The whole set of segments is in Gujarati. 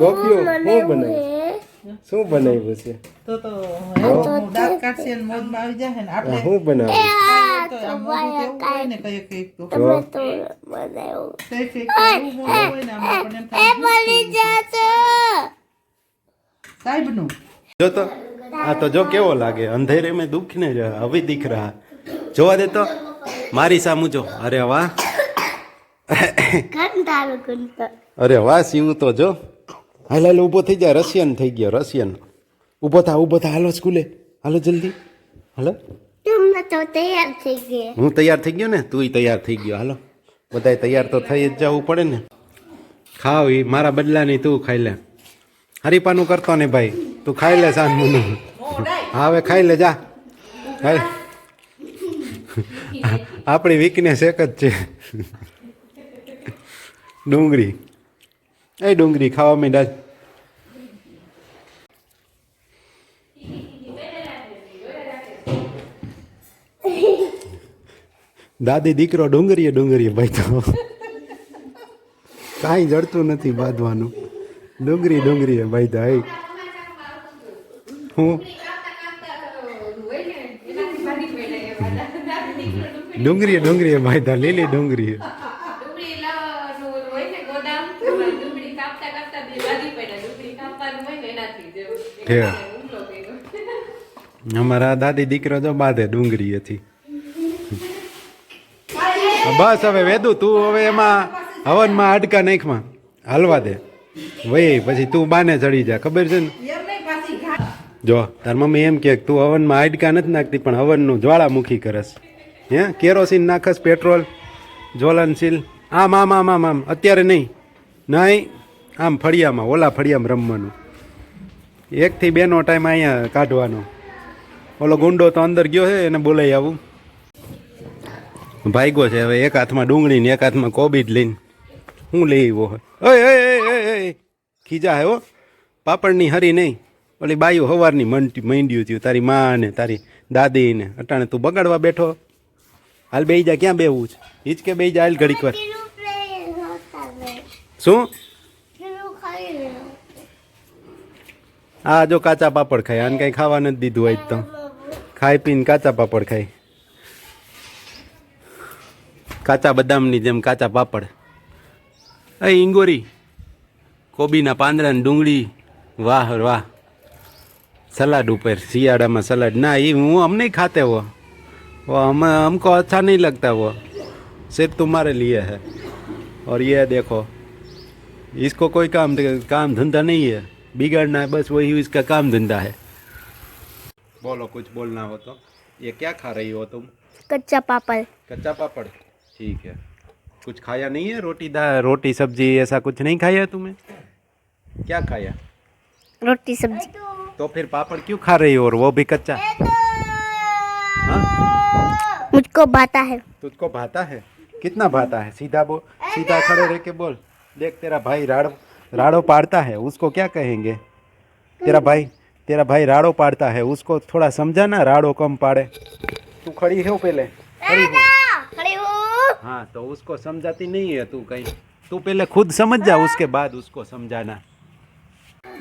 ગોપીઓ શું બનાવ્યું શું બનાવ્યું છે? તો તો હું? દાંત કાઢશે ને મોજમાં આવી જાય ને આપણે. શું બનાવ્યું જો તો આ તો જો કેવો લાગે અંધેરે મેં દુઃખ ને હવે દીખ રહા. જોવા દે તો મારી સામું જો. અરે વાહ. અરે વાહ સીવું તો જો. હાલ હાલ ઊભો થઈ જાય રશિયન થઈ ગયો રશિયન. ઊભો થા ઊભો થા. હાલો સ્કૂલે. હાલો જલ્દી. હાલો. હું તૈયાર થઈ ગયો ને? તુંય તૈયાર થઈ ગયો. હાલો. બધાય તૈયાર તો થઈ જ જવું પડે ને. ખાવ એ મારા બદલાની તું ખાઈ લે. હરીપાનું કરતો ને ભાઈ. તું ખાઈ લે હા હવે ખાઈ લે જા. આપણી વીકનેસ એક જ છે. ડુંગળી. એ ડુંગળી ખાવા માંડ્યા દાદી દીકરો ડુંગરીએ ડુંગરીએ ભાઈ તો કાંઈ જડતું નથી બાંધવાનું ડુંગરી ડુંગરીએ ભાઈ તો હું ડુંગરીએ ડુંગરીએ ભાઈ તો લીલી ડુંગરી ડુંગળી લાવવાનું હોય ને ગોદામ એમાં ડુંગળી કાપતા કાપતા બે બાજી પડ્યા ડુંગળી કાપવાનું હોય ને એનાથી કર્યો અમારા દાદી દીકરો જો બાંધે ડુંગળી હતી બસ હવે વેદુ, તું હવે એમાં હવનમાં હાડકા નાખમાં હલવા દે. વહી, પછી તું બાને ચડી જા, ખબર છે ને? જો, તાર મમ્મી એમ કે તું હવનમાં હાડકા નથી નાખતી, પણ હવનનું જ્વાળામુખી કરસ. હે? કેરોસીન નાખસ, પેટ્રોલ જ્વલનશીલ આમ આમ આમ આમ આમ. અત્યારે નહીં. નહીં, આમ ફળિયામાં, ઓલા ફળિયામાં રમવાનું. એકથી બેનો ટાઈમ અહીંયા કાઢવાનો. ઓલો ગુંડો તો અંદર ગયો છે એને બોલાવી આવું. ભાગ્યો છે હવે એક હાથમાં ડુંગળી ને એક હાથમાં કોબીજ લઈને. હું લઈ આવ્યો હોય. ખીજા હે પાપડની હરી નહીં. ઓલી બાયું હવારની મંડી મંડ્યું થયું. તારી માં ને તારી દાદી ને અટાણે તું બગાડવા બેઠો. હાલ જા ક્યાં બેવું છે? હિચકે કે બેહી જા હાલ ઘડીક વાર. શું? આ જો કાચા પાપડ ખાય આને કઈ ખાવા નથી દીધું આજ તો ખાઈ પીને કાચા પાપડ ખાય કાચા બદામની જેમ કાચા પાપડ એ ઈંગોરી કોબીના પાંદડા ને ડુંગળી વાહ વાહ સલાડ ઉપર શિયાળામાં સલાડ ના એ હું हम नहीं खाते वो वो हम हमको अच्छा नहीं लगता वो सिर्फ तुम्हारे लिए है और ये देखो इसको कोई काम काम धंधा नहीं है बिगाड़ना है बस वही इसका काम धंधा है। बोलो कुछ बोलना हो तो। ये क्या खा रही हो तुम? कच्चा पापड़। कच्चा पापड़? ठीक है। कुछ खाया नहीं है रोटी दा रोटी सब्ज़ी ऐसा कुछ नहीं खाया तुम्हें? क्या खाया? रोटी सब्ज़ी। तो फिर पापड़ क्यों खा रही हो और वो भी कच्चा? हाँ? मुझको भाता है। तुझको भाता है? कितना भाता है? सीधा बोल सीधा खड़े रह के बोल। देख तेरा भाई राड़ो राड़ो पाड़ता है उसको क्या कहेंगे तेरा भाई तेरा भाई राड़ो पाड़ता है उसको थोड़ा समझा ना राड़ो कम पाड़े तू खड़ी हो पहले खड़ी हो खड़ी हूँ हाँ तो उसको समझाती नहीं है तू कहीं तू पहले खुद समझ जा उसके बाद उसको समझाना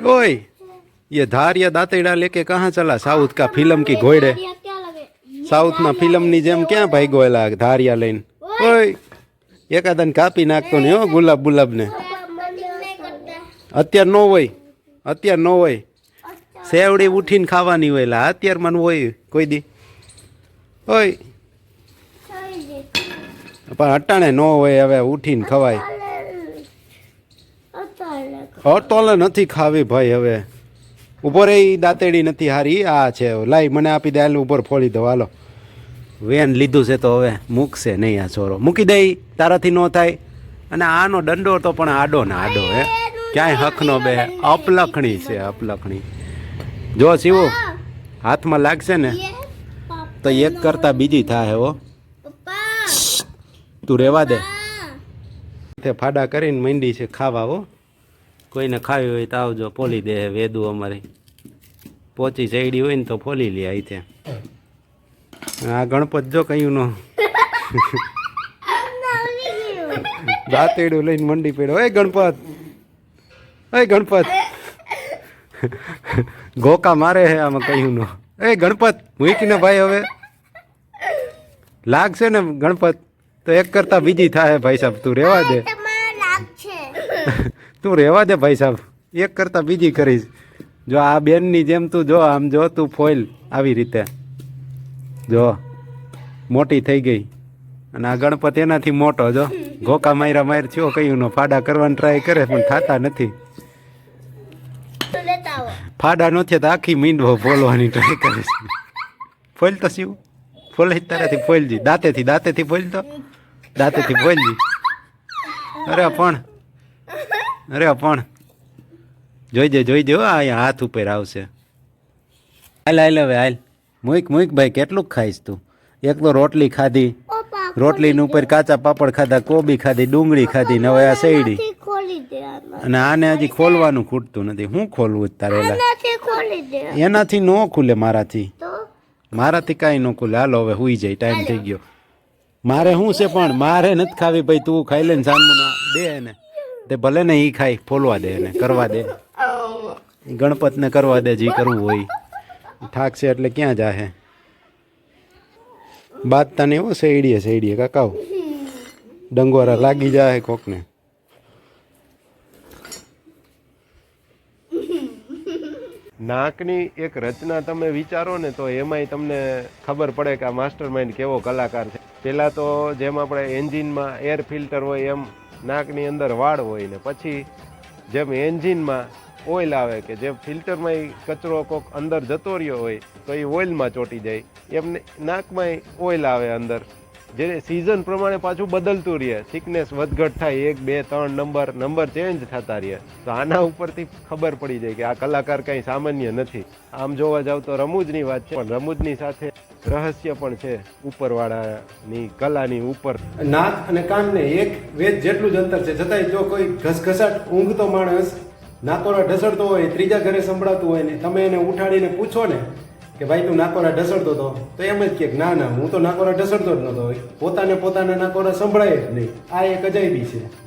ओए ये धार या दातेड़ा लेके कहाँ चला साउथ का फिल्म की घोड़े क्या लगे સાઉથના ફિલ્મની જેમ ક્યાં ભાઈ ગયેલા ધારિયા લઈને ઓય એકાદન કાપી નાખતો ને હો ગુલાબ ગુલાબને અત્યાર નો હોય અત્યાર નો હોય. સેવડી ઉઠીને ખાવાની હોય લા અત્યાર મને હોય કોઈ દી. હોય પણ અટાણે ન હોય હવે ઉઠીને ખવાય. અટોલે નથી. ખાવી ભાઈ હવે. ઉપર એ દાંતેડી નથી હારી. આ છે લાઈ મને આપી દે હાલ ઉપર ફોડી દો હાલો. વેન લીધું છે તો હવે મૂકશે નહીં આ છોરો. મૂકી દઈ તારાથી ન થાય. અને આનો દંડો તો પણ આડો ને આડો હે. ક્યાંય હખનો બે. અપલખણી છે અપલખણી. જો શિવો હાથમાં લાગશે ને તો એક કરતા બીજી થાય હો. તું રેવા દે. તે ફાડા કરીને મંડી છે ખાવા હો. કોઈને ખાવી હોય તો આવજો ફોલી દે વેદુ અમારી. પોચી ચડી હોય ને તો ફોલી લે અહીં ત્યાં આ ગણપત જો કયું નો. દાંતેડું લઈને મંડી પડ્યો. એ ગણપત. એ ગણપત. ગોકા મારે હે આમાં કહ્યું નો એ ગણપત મૂકીને ભાઈ હવે. લાગશે ને ગણપત? તો એક કરતા બીજી થાય ભાઈ સાહેબ તું રહેવા દે. તું રહેવા દે ભાઈ સાહેબ. એક કરતા બીજી કરીશ. જો આ બેનની જેમ તું જો આમ જો તું ફોઇલ આવી રીતે. જો મોટી થઈ ગઈ. અને આ ગણપત એનાથી મોટો જો. ગોકા માયરા માયર થયો કયું નો ફાડા કરવાની ટ્રાય કરે પણ થતા નથી. ફાડા નથી તો આખી મીંડવો ફોલવાની ટ્રાય કરે છે ફોલ તો શું ફોલે તારાથી ફોલજી. દાંતેથી દાંતેથી ફોલ તો. દાંતેથી ફોલજી. અરે પણ. અરે પણ. જોઈજે જોઈજે હો અહીંયા હાથ ઉપર આવશે. હાલ હાલ હવે હાલ. મુઈક મુઈક ભાઈ કેટલું ખાઈશ તું? એક તો રોટલી ખાધી. રોટલીની ઉપર કાચા પાપડ ખાધા કોબી ખાધી ડુંગળી ખાધી ને હવે આ શેરડી. ખોલી દે. અને આને હજી ખોલવાનું ખૂટતું નથી. હું ખોલવું જ તારે એલા ખોલી દે એનાથી ન ખુલે મારાથી. મારાથી કાંઈ ન ખુલે. હાલો હવે હુઈ જાય. ટાઈમ થઈ ગયો. મારે શું છે પણ? મારે નથી ખાવી ભાઈ. તું ખાઈ લે ને સાનમુના દે એને. તે ભલે ને એ ખાઈ ફોલવા દે એને. કરવા દે. ગણપતને કરવા દે જે કરવું હોય. થાકશે એટલે ક્યાં જાહે? બાદ તને એવો શેડીએ શેડીએ કાકાઓ ડંગોરા લાગી જાય કોકને. નાકની એક રચના તમે વિચારો ને તો એમાંય તમને ખબર પડે કે આ માસ્ટર માઇન્ડ કેવો કલાકાર છે. પહેલાં તો જેમ આપણે એન્જિનમાં એર ફિલ્ટર હોય એમ નાકની અંદર વાળ હોય ને પછી જેમ એન્જિનમાં ઓઇલ આવે કે જે ફિલ્ટરમાં કચરો કોક અંદર જતો રહ્યો હોય તો એ ઓઇલમાં ચોંટી જાય. એમને નાકમાં ઓઇલ આવે અંદર. જે સિઝન પ્રમાણે પાછું બદલતું રહે. થિકનેસ વધઘટ થાય, એક, બે, ત્રણ નંબર નંબર ચેન્જ થતા રહે. તો આના ઉપરથી ખબર પડી જાય કે આ કલાકાર કંઈ સામાન્ય નથી. આમ જોવા જાવ તો રમૂજની વાત છે, પણ રમૂજની સાથે રહસ્ય પણ છે ઉપરવાળાની કલાની ઉપર. નાક અને કાનને એક વેદ જેટલું જ અંતર છે. છતાંય જો કોઈ ઘસઘસાટ ઊંઘતો માણસ નાકોરા ઢસડતો હોય, ત્રીજા ઘરે સંભળાતું હોય ને તમે એને ઉઠાડીને પૂછો ને કે ભાઈ તું નાકોરા ઢસડતો હતો તો એમ જ કે, ના ના, હું તો નાકોરા ઢસડતો જ નતો પોતાને પોતાના નાકોરા સંભળાય જ નહીં. આ એક અજાયબી છે.